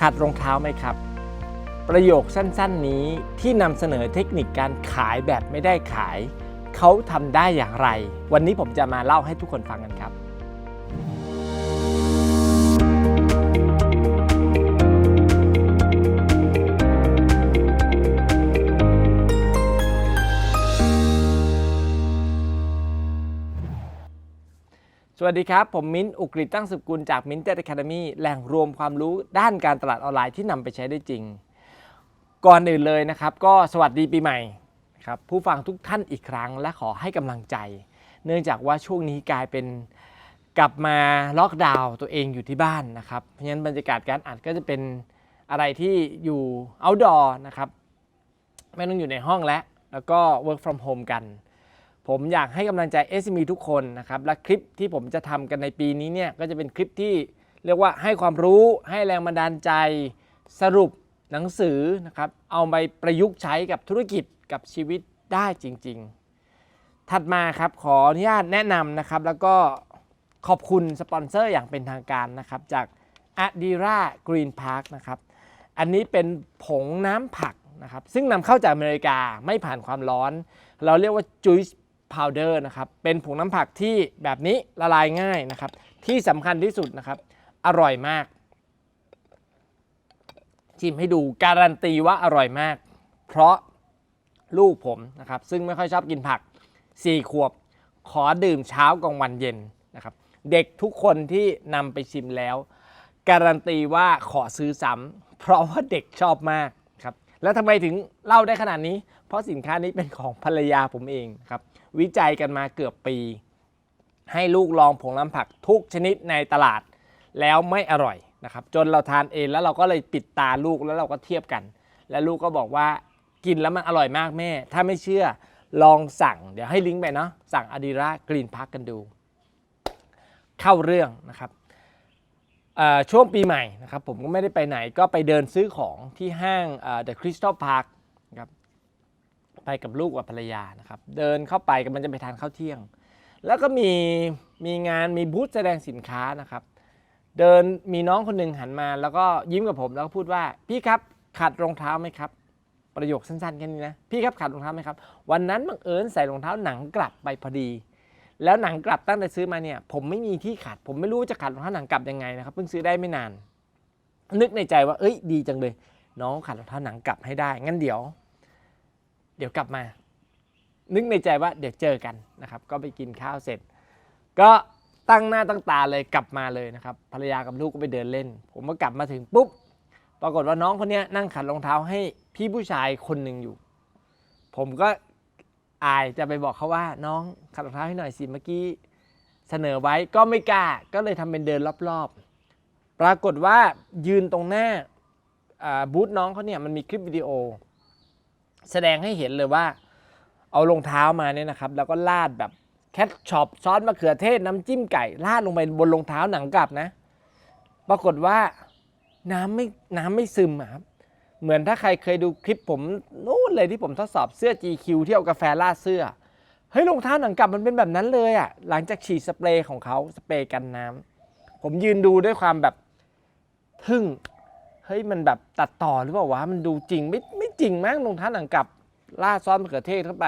ขัดรองเท้าไหมครับ ประโยคสั้นๆนี้ที่นำเสนอเทคนิคการขายแบบไม่ได้ขาย เขาทำได้อย่างไร วันนี้ผมจะมาเล่าให้ทุกคนฟังกันครับ สวัสดีครับ ผมมิ้นท์อุกฤษตั้งสุกุลจากมิ้นท์เต a คามีแหล่งรวมความรู้ด้านการตลาดออนไลน์ที่นำไปใช้ได้จริง ก่อนอื่นเลยนะครับ ก็สวัสดีปีใหม่ครับผู้ฟังทุกท่านอีกครั้ง และขอให้กำลังใจ เนื่องจากว่าช่วงนี้กลายเป็นกลับมาล็อกดาวน์ตัวเองอยู่ที่บ้านนะครับ เพราะฉะนั้นบรรยากาศการอัดก็จะเป็นอะไรที่อยู่ outdoor นะครับ ไม่ต้องอยู่ในห้องแล้วแล้วก็ work from home กัน ผมอยากให้กำลังใจ SME ทุกคนนะครับ และคลิปที่ผมจะทำกันในปีนี้เนี่ยก็จะเป็นคลิปที่เรียกว่าให้ความรู้ให้แรงบันดาลใจ สรุปหนังสือนะครับ เอาไปประยุกต์ใช้กับธุรกิจกับชีวิตได้จริง ๆ ถัดมาครับขออนุญาตแนะนำนะครับ แล้วก็ขอบคุณสปอนเซอร์อย่างเป็นทางการนะครับ จาก Adira Green Park นะครับอันนี้เป็นผงน้ำผักนะครับ ซึ่งนำเข้าจากอเมริกาไม่ผ่านความร้อน เราเรียกว่า juice powder นะครับเป็นผงน้ำผักที่แบบนี้ละลายง่ายนะครับ ที่สำคัญที่สุดนะครับ อร่อยมาก ชิมให้ดูการันตีว่าอร่อยมาก เพราะลูกผมนะครับ ซึ่งไม่ค่อยชอบกินผัก 4 ขวบ ขอดื่มเช้ากลางวันเย็นนะครับ เด็กทุกคนที่นำไปชิมแล้ว การันตีว่าขอซื้อซ้ำเพราะว่าเด็กชอบมากครับ แล้วทำไมถึงเล่าได้ขนาดนี้ เพราะสินค้านี้เป็นของภรรยาผมเองครับ วิจัยกันมาเกือบปี ให้ลูกลองผงน้ำผักทุกชนิดในตลาด แล้วไม่อร่อยนะครับ จนเราทานเองแล้วเราก็เลยปิดตาลูกแล้วเราก็เทียบกัน และลูกก็บอกว่ากินแล้วมันอร่อยมากแม่ ถ้าไม่เชื่อลองสั่ง เดี๋ยวให้ลิงก์ไปเนาะสั่งอดีรากรีนพักกันดู เข้าเรื่องนะครับช่วงปีใหม่นะครับผมก็ไม่ได้ไปไหนก็ไปเดินซื้อของที่ห้างเอ่อ The Crystal Park ครับ ไปกับลูกกับภรรยานะครับ เดินเข้าไปกำลังจะไปทานข้าวเที่ยง แล้วก็มีมีงานมีบูธแสดงสินค้านะครับ เดินมีน้องคนหนึ่งหันมา แล้วก็ยิ้มกับผมแล้วก็พูดว่าพี่ครับขัดรองเท้าไหมครับ ประโยคสั้นๆแค่นี้นะพี่ครับขัดรองเท้าไหมครับ วันนั้นบังเอิญใส่รองเท้าหนังกลับไปพอดี แล้วหนังกลับตั้งแต่ซื้อมาเนี่ย ผมไม่มีที่ขัด ผมไม่รู้จะขัดรองเท้าหนังกลับยังไงนะครับเพิ่งซื้อได้ไม่นาน นึกในใจว่าเอ้ยดีจังเลย น้องขัดรองเท้าหนังกลับให้ได้งั้นเดี๋ยว เดี๋ยวกลับมา นึกในใจว่าเดี๋ยวเจอกันนะครับ ก็ไปกินข้าวเสร็จ ก็ตั้งหน้าตั้งตาเลยกลับมาเลยนะครับภรรยากับลูกก็ไปเดินเล่น ผมก็กลับมาถึงปุ๊บปรากฏว่าน้องคนนี้นั่งขัดรองเท้าให้พี่ผู้ชายคนหนึ่งอยู่ ผมก็อายจะไปบอกเขาว่าน้องขัดรองเท้าให้หน่อยสิเมื่อกี้เสนอไว้ก็ไม่กล้าก็เลยทำเป็นเดินรอบๆ ปรากฏว่ายืนตรงหน้าอ่าบูธน้องเขาเนี่ยมันมีคลิปวิดีโอ แสดงให้เห็นเลยว่า เอารองเท้ามาเนี่ยนะครับ แล้วก็ลาดแบบแคทช็อปซอสมะเขือเทศน้ำจิ้มไก่ลาดลงไปบนรองเท้าหนังกลับนะ ปรากฏว่าน้ำไม่น้ำไม่ซึมครับเหมือนถ้าใครเคยดูคลิปผมนู่นเลยที่ผมทดสอบเสื้อ GQ ที่เอากาแฟราดเสื้อเฮ้ยรองเท้าหนังกลับมันเป็นแบบนั้นเลยอะ่ะหลังจากฉีดสเปรย์ของเขาสเปรย์กันน้ำผมยืนดูด้วยความแบบทึ่งเฮ้ยมันแบบตัดต่อหรือเปล่าวะมันดูจริงไม่ไม่ จริงมั้งรงท้าหนังกลับราดซอสมะเขือเทศเข้าไป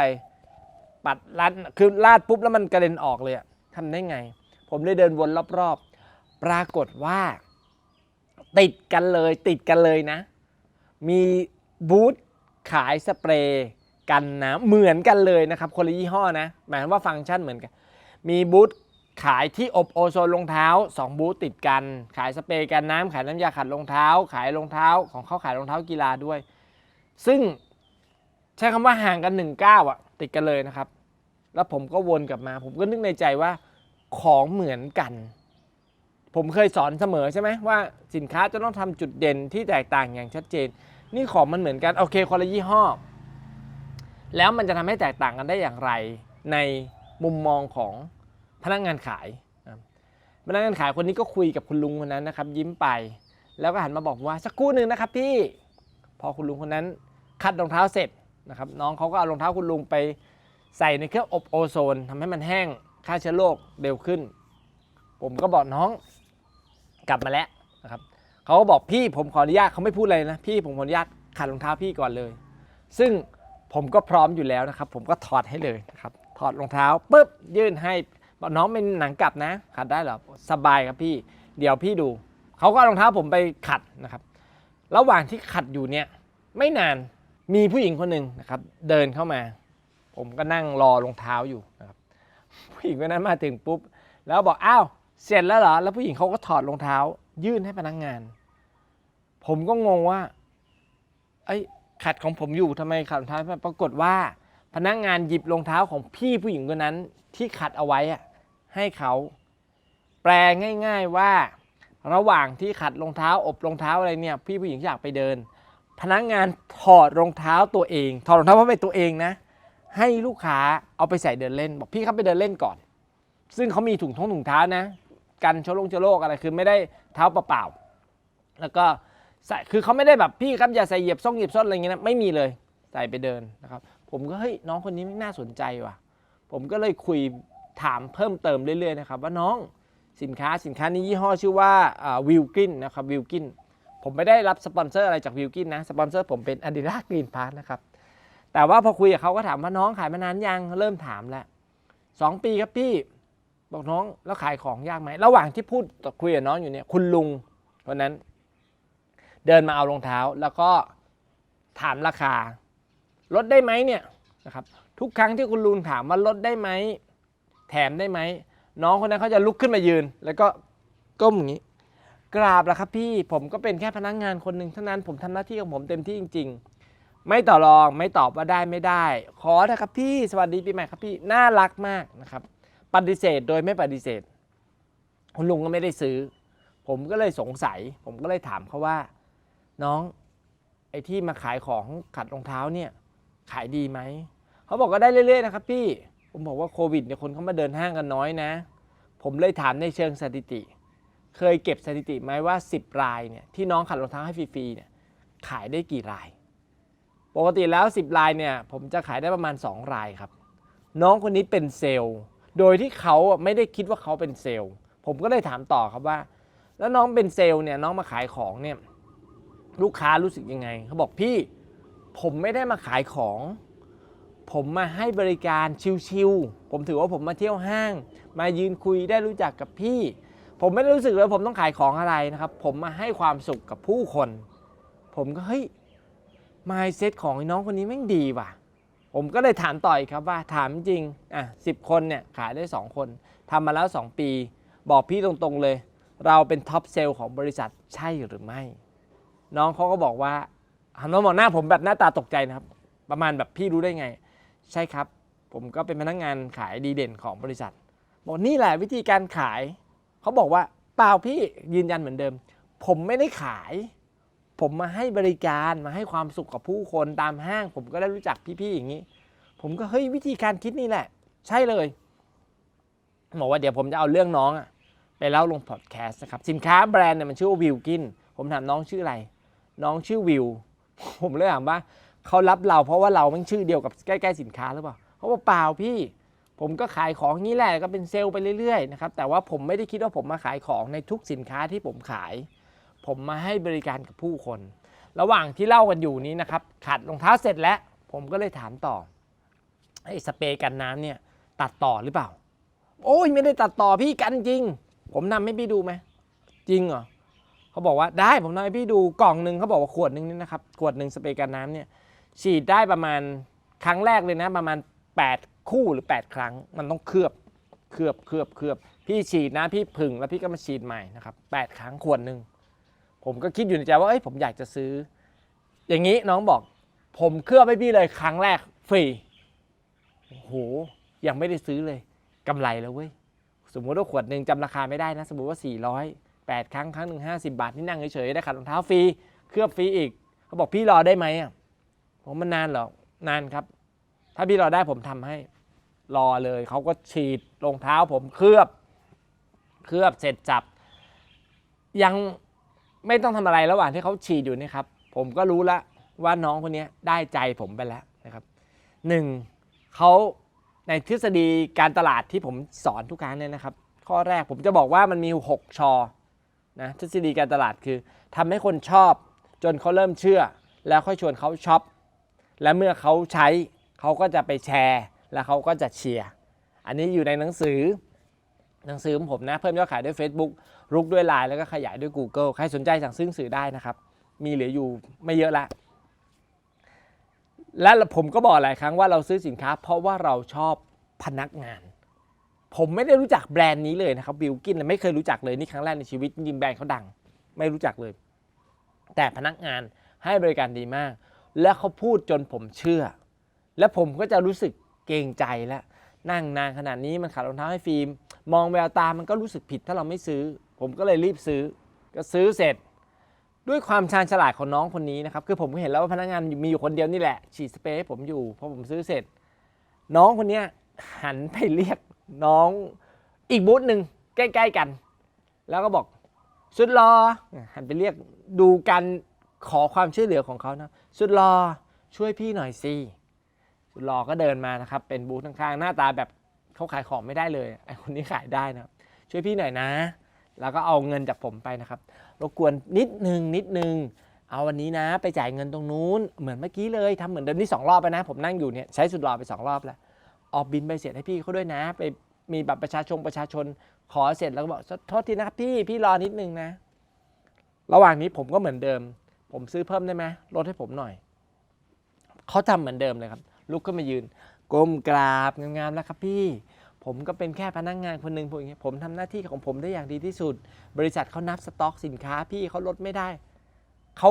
ปัดรัดคือราดปุ๊บแล้วมันกระเด็นออกเลยอะทำได้ไง ผมเลยเดินวนรอบๆ ปรากฏว่า ติดกันเลยติดกันเลยนะ มีบูธขายสเปรย์กันน้ำเหมือนกันเลยนะครับคนละยี่ห้อนะ หมายว่าฟังก์ชันเหมือนกัน มีบูธขายที่อบโอโซนรองเท้า 2 บูธติดกัน ขายสเปรย์กันน้ำขายน้ำยาขัดรองเท้า ขายรองเท้า ของเขาขายรองเท้ากีฬาด้วย ซึ่งใช้คำว่าห่างกัน1ก้าวอะติดกันเลยนะครับ แล้วผมก็วนกลับมา ผมก็นึกในใจว่าของเหมือนกัน ผมเคยสอนเสมอใช่ไหมว่าสินค้าจะต้องทำจุดเด่นที่แตกต่างอย่างชัดเจน นี่ของมันเหมือนกัน โอเคคนละยี่ห้อ แล้วมันจะทำให้แตกต่างกันได้อย่างไร ในมุมมองของพนักงานขายพนักงานขายคนนี้ก็คุยกับคุณลุงคนนั้นนะครับ ยิ้มไป แล้วก็หันมาบอกว่าสักครู่หนึ่งนะครับพี่ พอคุณลุงคนนั้น คัดรองเท้าเสร็จนะครับน้องเขาก็เอารองเท้าคุณลุงไปใส่ในเครื่องอบโอโซนทำให้มันแห้งฆ่าเชื้อโรคเร็วขึ้น ผมก็บอกน้องกลับมาแล้วนะครับเขาก็บอกพี่ผมขออนุญาตเขาไม่พูดอะไรนะพี่ผมขออนุญาตขัดรองเท้าพี่ก่อนเลย ซึ่งผมก็พร้อมอยู่แล้วนะครับ ผมก็ถอดให้เลยนะครับถอดรองเท้าปุ๊บยื่นให้บอกน้องเป็นหนังกลับนะ ขัดได้หรอสบายครับพี่ เดี๋ยวพี่ดูเขาก็รองเท้าผมไปขัดนะครับ ระหว่างที่ขัดอยู่เนี่ยไม่นาน มีผู้หญิงคนหนึ่งนะครับเดินเข้ามา ผมก็นั่งรอรองเท้าอยู่นะครับผู้หญิงคนนั้นมาถึงปุ๊บ แล้วบอกอ้าวเสร็จแล้วเหรอแล้วผู้หญิงเขาก็ถอดรองเท้า ยื่นให้พนักงาน ผมก็งงว่าไอ้ขัดของผมอยู่ทำไมขัดรองเท้าปรากฏว่าพนักงานหยิบรองเท้าของพี่ผู้หญิงคนนั้นที่ขัดเอาไว้อะให้เขาแปลง่าย ๆว่า ระหว่างที่ขัดรองเท้าอบรองเท้าอะไรเนี่ย พี่ผู้หญิงอยากไปเดิน พนักงานถอดรองเท้าตัวเอง ถอดรองเท้าเพราะเป็นตัวเองนะ ให้ลูกค้าเอาไปใส่เดินเล่น บอกพี่ครับไปเดินเล่นก่อน ซึ่งเขามีถุงท้องถุงเท้านะ กันเชื้อโรคเชื้อโรคอะไรคือไม่ได้เท้าเปล่าๆแล้วก็ใส่คือเขาไม่ได้แบบพี่ครับอย่าใส่เหยียบซ่องเหยียบส้นอะไรเงี้ยนะไม่มีเลยใส่ไปเดินนะครับ ผมก็เฮ้ยน้องคนนี้ไม่น่าสนใจว่ะ ผมก็เลยคุยถามเพิ่มเติมเรื่อยๆนะครับ ว่าน้องสินค้าสินค้านี้ยี่ห้อชื่อว่าวิลกินนะครับวิลกิน ผมไม่ได้รับสปอนเซอร์อะไรจากวิลกินนะสปอนเซอร์ผมเป็น Adidas Green Pass นะครับแต่ว่าพอคุยกับเขาก็ถามว่าน้องขายมานานยังเริ่มถามแล้วสองปีครับพี่บอกน้องแล้วขายของยากไหมระหว่างที่พูดคุยกับน้องอยู่เนี่ยคุณลุงคนนั้น เดินมาเอารองเท้า แล้วก็ถามราคาลดได้ไหมเนี่ยนะครับทุกครั้งที่คุณลุงถามว่าลดได้ไหมแถมได้ไหมน้องคนนั้นเขาจะลุกขึ้นมายืน แล้วก็ก้มอย่างนี้ กราบล้วครับพี่ผมก็เป็นแค่พนักงานคนหนึ่งเท่านั้นผมทำหน้าที่ของผมเต็มที่จริง ๆ ไม่ต่อรองไม่ตอบว่าได้ไม่ได้ ขอนะครับพี่สวัสดีปีใหม่ครับพี่น่ารักมากนะครับ ปฏิเสธโดยไม่ปฏิเสธคุณลุงก็ไม่ได้ซื้อ ผมก็เลยสงสัย ผมก็เลยถามเขาว่า น้องไอ้ที่มาขายของขัดรองเท้าเนี่ยขายดีไหมเขาบอกก็ได้เรื่อยๆนะครับพี่ผมบอกว่าโควิดเนี่ยคนเขามาเดินห้างกันน้อยนะ ผมเลยถามในเชิงสถิติ เคยเก็บสถิติไหมว่า 10 รายเนี่ยที่น้องขัดรองเท้าให้ฟรีๆเนี่ยขายได้กี่ราย ปกติแล้ว 10 รายเนี่ยผมจะขายได้ประมาณ 2 รายครับ น้องคนนี้เป็นเซลล์ โดยที่เขาไม่ได้คิดว่าเขาเป็นเซลล์ ผมก็เลยถามต่อครับว่า แล้วน้องเป็นเซลล์เนี่ยน้องมาขายของเนี่ยลูกค้ารู้สึกยังไงเขาบอกพี่ผมไม่ได้มาขายของ ผมมาให้บริการชิวๆผมถือว่าผมมาเที่ยวห้าง มายืนคุยได้รู้จักกับพี่ ผมไม่ได้รู้สึกเลยว่าผมต้องขายของอะไรนะครับ ผมมาให้ความสุขกับผู้คน ผมก็เฮ้ย mindset ของน้องคนนี้แม่งดีว่ะ ผมก็เลยถามต่ออีกครับว่าถามจริงอะสิบคนเนี่ยขายได้ 2 คนทำมาแล้ว 2 ปี บอกพี่ตรงๆเลย เราเป็นท็อปเซลล์ของบริษัทใช่หรือไม่ น้องเขาก็บอกว่าหันมามองหน้าผมแบบหน้าตาตกใจนะครับ ประมาณแบบพี่รู้ได้ไง ใช่ครับ ผมก็เป็นพนักงานขายดีเด่นของบริษัทบอกนี่แหละวิธีการขาย เขาบอกว่าเปล่าพี่ยืนยันเหมือนเดิม ผมไม่ได้ขาย ผมมาให้บริการมาให้ความสุขกับผู้คนตามห้าง ผมก็ได้รู้จักพี่ๆอย่างนี้ ผมก็เฮ้ยวิธีการคิดนี่แหละ ใช่เลยบอกว่าเดี๋ยวผมจะเอาเรื่องน้องอะไปเล่าลงพอดแคสต์นะครับสินค้าแบรนด์เนี่ยมันชื่อว่าวิวกินผมถามน้องชื่ออะไร น้องชื่อวิว ผมเลยถามว่าเขารับเราเพราะว่าเรามันชื่อเดียวกับใกล้ๆสินค้าหรือเปล่าเขาบอกเปล่าพี่ ผมก็ขายของอย่างนี้แหละก็เป็นเซลล์ไปเรื่อยๆนะครับแต่ว่าผมไม่ได้คิดว่าผมมาขายของในทุกสินค้าที่ผมขาย ผมมาให้บริการกับผู้คน ระหว่างที่เล่ากันอยู่นี้นะครับขัดรองเท้าเสร็จแล้ว ผมก็เลยถามต่อไอ้สเปรย์กันน้ำเนี่ยตัดต่อหรือเปล่า โอ้ยไม่ได้ตัดต่อพี่กันจริง ผมนำให้พี่ดูไหมจริงเหรอเขาบอกว่าได้ผมนำให้พี่ดูกล่องหนึ่งเขาบอกว่าขวดหนึ่งนี่นะครับขวดหนึ่งสเปรย์กันน้ำเนี่ยฉีดได้ประมาณครั้งแรกเลยนะประมาณ8 คู่หรือ 8 ครั้ง มันต้องเคลือบเคลือบเคลือบเคลือบพี่ฉีดนะพี่ผึ่งแล้วพี่ก็มาฉีดใหม่นะครับ8ครั้งขวดหนึ่งผมก็คิดอยู่ในใจว่าเอ้ยผมอยากจะซื้อ อย่างนี้น้องบอก ผมเคลือบให้พี่เลยครั้งแรกฟรีโอ้โหยังไม่ได้ซื้อเลยกำไรแล้วเว้ยสมมุติว่าขวดหนึ่งจำราคาไม่ได้นะ สมมุติว่า 400 8 ครั้ง ครั้งหนึ่ง50บาทที่นั่งเฉยๆได้ขัดรองเท้าฟรีเคลือบฟรีอีกเขาบอกพี่รอได้ไหมอะผมมันนานเหรอนานครับ ถ้าพี่รอได้ผมทำให้ รอเลย เขาก็ฉีดรองเท้าผมเคลือบ เคลือบเสร็จจับ ยังไม่ต้องทำอะไรระหว่างที่เขาฉีดอยู่นี่ครับ ผมก็รู้แล้วว่าน้องคนนี้ได้ใจผมไปแล้วนะครับหนึ่งเขาในทฤษฎีการตลาดที่ผมสอนทุกครั้งเนี่ยนะครับ ข้อแรกผมจะบอกว่ามันมี 6 ชอนะทฤษฎีการตลาดคือทำให้คนชอบ จนเขาเริ่มเชื่อ แล้วค่อยชวนเขาช็อปและเมื่อเขาใช้เขาก็จะไปแชร์ แล้วเขาก็จะเชียร์อันนี้อยู่ในหนังสือหนังสือของผมนะ เพิ่มยอดขายด้วย Facebook รุกด้วย Line แล้วก็ขยายด้วย Google ใครสนใจสั่งซื้อหนังสือได้นะครับ มีเหลืออยู่ไม่เยอะละ และผมก็บอกหลายครั้งว่าเราซื้อสินค้า เพราะว่าเราชอบพนักงาน ผมไม่ได้รู้จักแบรนด์นี้เลยนะครับบิลกินไม่เคยรู้จักเลยนี่ครั้งแรกในชีวิตจริงแบรนด์เขาดัง ไม่รู้จักเลย แต่พนักงานให้บริการดีมาก และเขาพูดจนผมเชื่อ และผมก็จะรู้สึก เกรงใจแล้วนั่งนานขนาดนี้มันขัดรองเท้าให้ฟิล์มมองแววตามันก็รู้สึกผิดถ้าเราไม่ซื้อ ผมก็เลยรีบซื้อ ก็ซื้อเสร็จ ด้วยความชาญฉลาดของน้องคนนี้นะครับคือผมก็เห็นแล้วว่าพนักงานมีอยู่คนเดียวนี่แหละฉีดสเปรย์ให้ผมอยู่พอผมซื้อเสร็จ น้องคนนี้หันไปเรียกน้องอีกบูธหนึ่งใกล้ๆกัน แล้วก็บอกสุดรอหันไปเรียกดูการขอความช่วยเหลือของเขานะ สุดรอช่วยพี่หน่อยสิ สุดรอก็เดินมานะครับ เป็นบูธข้างๆ หน้าตาแบบเขาขายของไม่ได้เลยไอคนนี้ขายได้นะครับ ช่วยพี่หน่อยนะ แล้วก็เอาเงินจากผมไปนะครับรบกวนนิดนึงนิดนึงเอาวันนี้นะ ไปจ่ายเงินตรงนู้น เหมือนเมื่อกี้เลยทำเหมือนเดิมนี่สองรอบไปนะ ผมนั่งอยู่เนี่ยใช้สุดรอไปสองรอบแล้วออกบินใบเสร็จให้พี่เขาด้วยนะ ไปมีบัตรประชาชนประชาชนขอเสร็จแล้วก็บอกโทษทีนะครับพี่พี่รอนิดนึงนะ ระหว่างนี้ผมก็เหมือนเดิม ผมซื้อเพิ่มได้ไหมลดให้ผมหน่อยเขาทำเหมือนเดิมเลยครับ ลุกขึ้นมายืนก้มกราบงามๆแล้วครับพี่ ผมก็เป็นแค่พนักงานคนหนึ่งผมผมทำหน้าที่ของผมได้อย่างดีที่สุด บริษัทเขานับสต็อกสินค้าพี่เขาลดไม่ได้เขา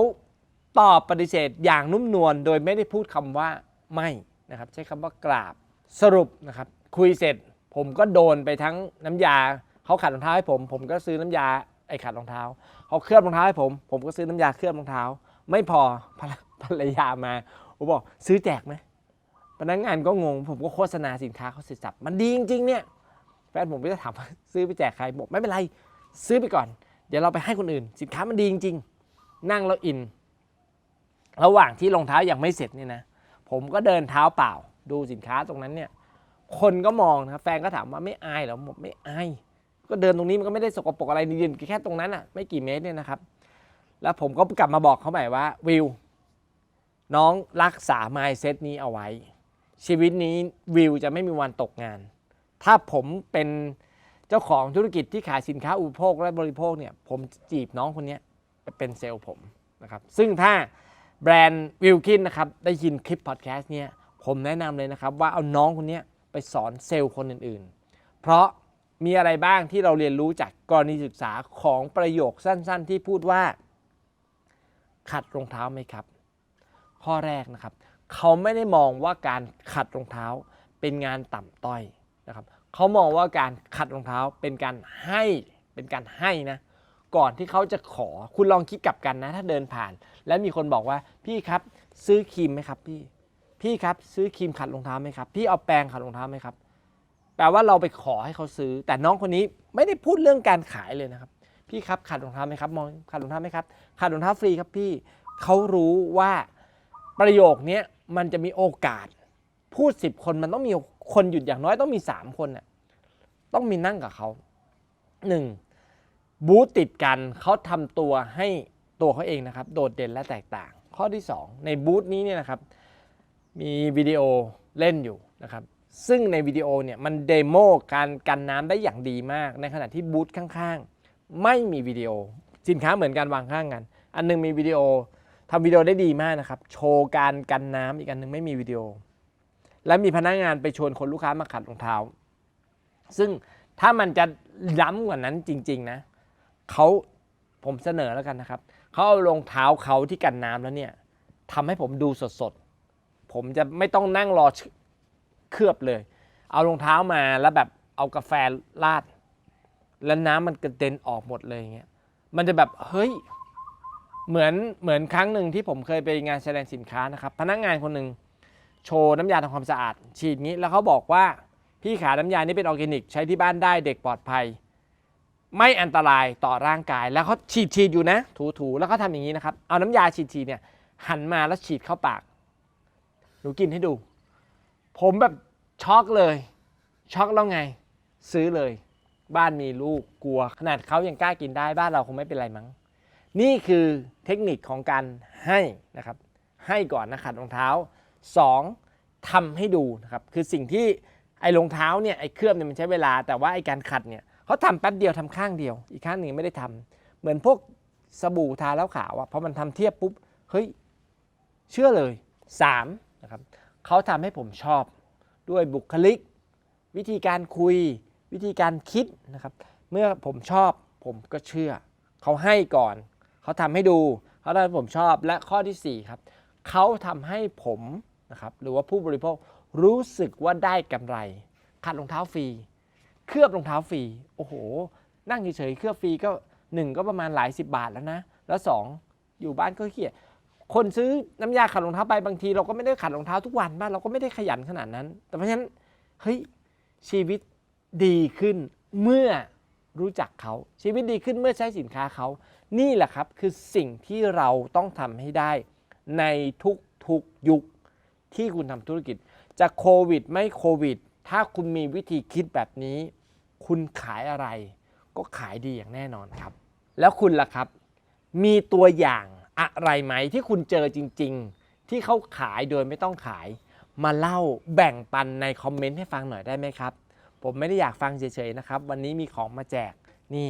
ตอบปฏิเสธอย่างนุ่มนวลโดยไม่ได้พูดคำว่าไม่นะครับใช้คำว่ากราบสรุปนะครับคุยเสร็จผมก็โดนไปทั้งน้ำยาเขาขัดรองเท้าให้ผม ผมก็ซื้อน้ำยาไอ้ขัดรองเท้าเขาเคลือบรองเท้าให้ผม ผมก็ซื้อน้ำยาเคลือบรองเท้า ไม่พอภรรภรรยามาผมบอกซื้อแจกไหม พนักงานก็งง ผมก็โฆษณาสินค้าเขาเสร็จสับมันดีจริงๆเนี่ยแฟนผมก็จะถามว่าซื้อไปแจกใครบอกไม่เป็นไร ซื้อไปก่อน เดี๋ยวเราไปให้คนอื่น สินค้ามันดีจริงๆ นั่งแล้วอิน ระหว่างที่รองเท้ายังไม่เสร็จเนี่ยนะ ผมก็เดินเท้าเปล่า ดูสินค้าตรงนั้นเนี่ยคนก็มองนะแฟนก็ถามว่าไม่อายเหรอผมไม่อายก็เดินตรงนี้มันก็ไม่ได้สกปรกอะไรยืนแค่ตรงนั้นอะไม่กี่เมตรเนี่ยนะครับ แล้วผมก็กลับมาบอกเขาใหม่ว่าวิวน้องรักษา mindset นี้เอาไว้ ชีวิตนี้วิวจะไม่มีวันตกงาน ถ้าผมเป็นเจ้าของธุรกิจที่ขายสินค้าอุปโภคและบริโภคเนี่ยผมจีบน้องคนนี้ไปเป็นเซลล์ผมนะครับซึ่งถ้าแบรนด์วิลคินนะครับได้ยินคลิปพอดแคสต์เนี่ยผมแนะนำเลยนะครับว่าเอาน้องคนนี้ไปสอนเซลล์คนอื่นๆ เพราะมีอะไรบ้างที่เราเรียนรู้จากกรณีศึกษาของประโยคสั้นๆ ที่พูดว่า ขัดรองเท้าไหมครับ ข้อแรกนะครับ เขาไม่ได้มองว่าการขัดรองเท้าเป็นงานต่ำต้อยนะครับเขามองว่าการขัดรองเท้าเป็นการให้เป็นการให้นะก่อนที่เขาจะขอคุณลองคิดกลับกันนะ ถ้าเดินผ่าน แล้วมีคนบอกว่าพี่ครับซื้อครีมไหมครับพี่ พี่ครับซื้อครีมขัดรองเท้าไหมครับพี่เอาแปรงขัดรองเท้าไหมครับแปลว่าเราไปขอให้เขาซื้อ แต่น้องคนนี้ไม่ได้พูดเรื่องการขายเลยนะครับ พี่ครับขัดรองเท้าไหมครับมองขัดรองเท้าไหมครับขัดรองเท้าฟรีครับพี่เขารู้ว่าประโยคนี้ มันจะมีโอกาส พูดสิบคนมันต้องมีคนหยุดอย่างน้อยต้องมีสามคนน่ะต้องมีนั่งกับเขาหนึ่งบูธติดกันเขาทำตัวให้ตัวเขาเองนะครับ โดดเด่นและแตกต่าง ข้อที่สองในบูธนี้เนี่ยนะครับ มีวิดีโอเล่นอยู่นะครับ ซึ่งในวิดีโอเนี่ยมันเดโมการกันน้ำได้อย่างดีมาก ในขณะที่บูธข้างๆ ไม่มีวิดีโอ สินค้าเหมือนกันวางข้างกัน อันหนึงมีวิดีโอ ทำวิดีโอได้ดีมากนะครับ โชว์การกันน้ำอีกอันหนึงไม่มีวิดีโอ และมีพนักงานไปชวนคนลูกค้ามาขัดรองเท้า ซึ่งถ้ามันจะล้ำกว่านั้นจริง ๆ นะเขาผมเสนอแล้วกันนะครับเขาเอารองเท้าเขาที่กันน้ำแล้วเนี่ยทำให้ผมดูสดๆ ผมจะไม่ต้องนั่งรอเคลือบเลย เอารองเท้ามาแล้วแบบเอากาแฟราด แล้วน้ำมันกระเด็นออกหมดเลยอย่างเงี้ยมันจะแบบเฮ้ย เหมือนเหมือนครั้งหนึ่งที่ผมเคยไปงานแสดงสินค้านะครับ พนักงานคนหนึ่งโชว์น้ำยาทำความสะอาด ฉีดงี้แล้วเขาบอกว่าพี่ขาน้ำยานี้เป็นออร์แกนิก ใช้ที่บ้านได้เด็กปลอดภัย ไม่อันตรายต่อร่างกาย แล้วเขาฉีดฉีดอยู่นะ ถูถูแล้วเขาทำอย่างนี้นะครับ เอาน้ำยาฉีดฉีดเนี่ย หันมาแล้วฉีดเข้าปากหนูกินให้ดู ผมแบบช็อกเลย ช็อกแล้วไง ซื้อเลย บ้านมีลูกกลัว ขนาดเขายังกล้ากินได้บ้านเราคงไม่เป็นไรมั้ง นี่คือเทคนิคของการให้นะครับ ให้ก่อนนะขัดรองเท้า 2. ทำให้ดูนะครับ คือสิ่งที่ไอ้รองเท้าเนี่ยไอ้เคลือบเนี่ยมันใช้เวลา แต่ว่าไอ้การขัดเนี่ยเขาทำแป๊บเดียวทำข้างเดียว อีกข้างหนึ่งไม่ได้ทำเหมือนพวกสบู่ทาแล้วขาวอะพอมันทำเทียบปุ๊บ เฮ้ย เชื่อเลย 3 นะครับเขาทำให้ผมชอบด้วยบุคลิก วิธีการคุย วิธีการคิดนะครับ เมื่อผมชอบผมก็เชื่อ เขาให้ก่อน เขาทำให้ดูเขาทำให้ผมชอบและข้อทีสี่4 ครับเขาทำให้ผมนะครับหรือว่าผู้บริโภครู้สึกว่าได้กำไรขัดรองเท้าฟรี เคลือบรองเท้าฟรีโอ้โห นั่งเฉยๆเคลือบฟรีก็หนึ่งก็ประมาณหลายสิบบาทแล้วนะ แล้วสองอยู่บ้านก็ขี้เกียคนซื้อน้ำยาขัดรองเท้าไปบางที เราก็ไม่ได้ขัดรองเท้าทุกวันบ้านเราก็ไม่ได้ขยันขนาดนั้น แต่เพราะฉะนั้นเฮ้ยชีวิตดีขึ้นเมื่อรู้จักเขาชีวิตดีขึ้นเมื่อใช้สินค้าเขา นี่แหละครับคือสิ่งที่เราต้องทำให้ได้ ในทุกๆยุคที่คุณทำธุรกิจ จะโควิดไม่โควิด ถ้าคุณมีวิธีคิดแบบนี้ คุณขายอะไร ก็ขายดีอย่างแน่นอนครับ แล้วคุณล่ะครับ มีตัวอย่างอะไรไหมที่คุณเจอจริง ๆ ที่เขาขายโดยไม่ต้องขาย มาเล่าแบ่งปันในคอมเมนต์ให้ฟังหน่อยได้ไหมครับ ผมไม่ได้อยากฟังเฉยๆนะครับ วันนี้มีของมาแจกนี่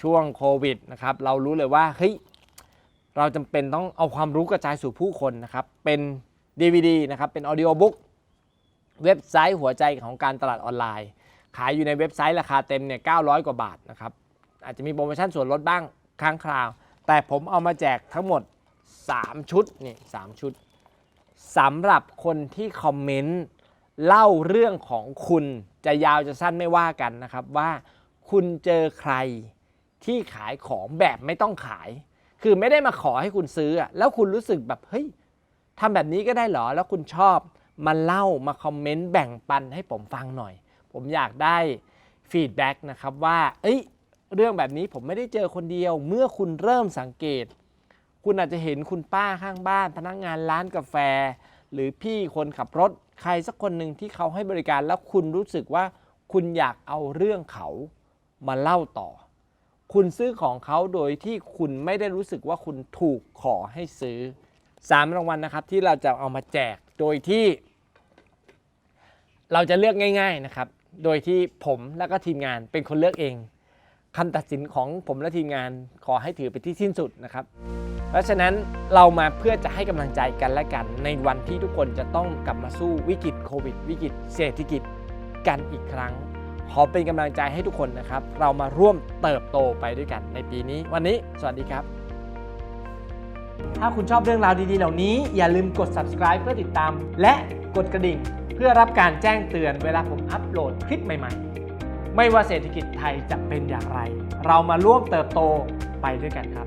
ช่วงโควิดนะครับเรารู้เลยว่าเฮ้ยเราจำเป็นต้องเอาความรู้กระจายสู่ผู้คนนะครับเป็น DVD นะครับเป็น Audio Book เว็บไซต์หัวใจของการตลาดออนไลน์ ขายอยู่ในเว็บไซต์ราคาเต็มเนี่ย900 กว่าบาทนะครับอาจจะมีโปรโมชั่นส่วนลดบ้างครั้งคราว แต่ผมเอามาแจกทั้งหมด 3 ชุดนี่3ชุดสำหรับคนที่คอมเมนต์เล่าเรื่องของคุณจะยาวจะสั้นไม่ว่ากันนะครับว่าคุณเจอใคร ที่ขายของแบบไม่ต้องขาย คือไม่ได้มาขอให้คุณซื้ออะแล้วคุณรู้สึกแบบเฮ้ยทำแบบนี้ก็ได้เหรอ แล้วคุณชอบมาเล่ามาคอมเมนต์แบ่งปันให้ผมฟังหน่อย ผมอยากได้ฟีดแบ็กนะครับว่า เอ้ย เรื่องแบบนี้ผมไม่ได้เจอคนเดียว เมื่อคุณเริ่มสังเกต คุณอาจจะเห็นคุณป้าข้างบ้าน พนักงานร้านกาแฟ หรือพี่คนขับรถ ใครสักคนหนึ่งที่เขาให้บริการแล้วคุณรู้สึกว่าคุณอยากเอาเรื่องเขามาเล่าต่อ คุณซื้อของเขาโดยที่คุณไม่ได้รู้สึกว่าคุณถูกขอให้ซื้อสามรางวัลนะครับที่เราจะเอามาแจกโดยที่ เราจะเลือกง่าย ๆนะครับ โดยที่ผมและก็ทีมงานเป็นคนเลือกเองคำตัดสินของผมและทีมงานขอให้ถือเป็นที่สิ้นสุดนะครับ เพราะฉะนั้นเรามาเพื่อจะให้กำลังใจกันและกัน ในวันที่ทุกคนจะต้องกลับมาสู้วิกฤตโควิด วิกฤตเศรษฐกิจกันอีกครั้ง ขอเป็นกำลังใจให้ทุกคนนะครับ เรามาร่วมเติบโตไปด้วยกันในปีนี้ วันนี้ สวัสดีครับ ถ้าคุณชอบเรื่องราวดีๆ เหล่านี้ อย่าลืมกด subscribe เพื่อติดตาม และกดกระดิ่ง เพื่อรับการแจ้งเตือนเวลาผมอัปโหลดคลิปใหม่ๆ ไม่ว่าเศรษฐกิจไทยจะเป็นอย่างไร เรามาร่วมเติบโตไปด้วยกันครับ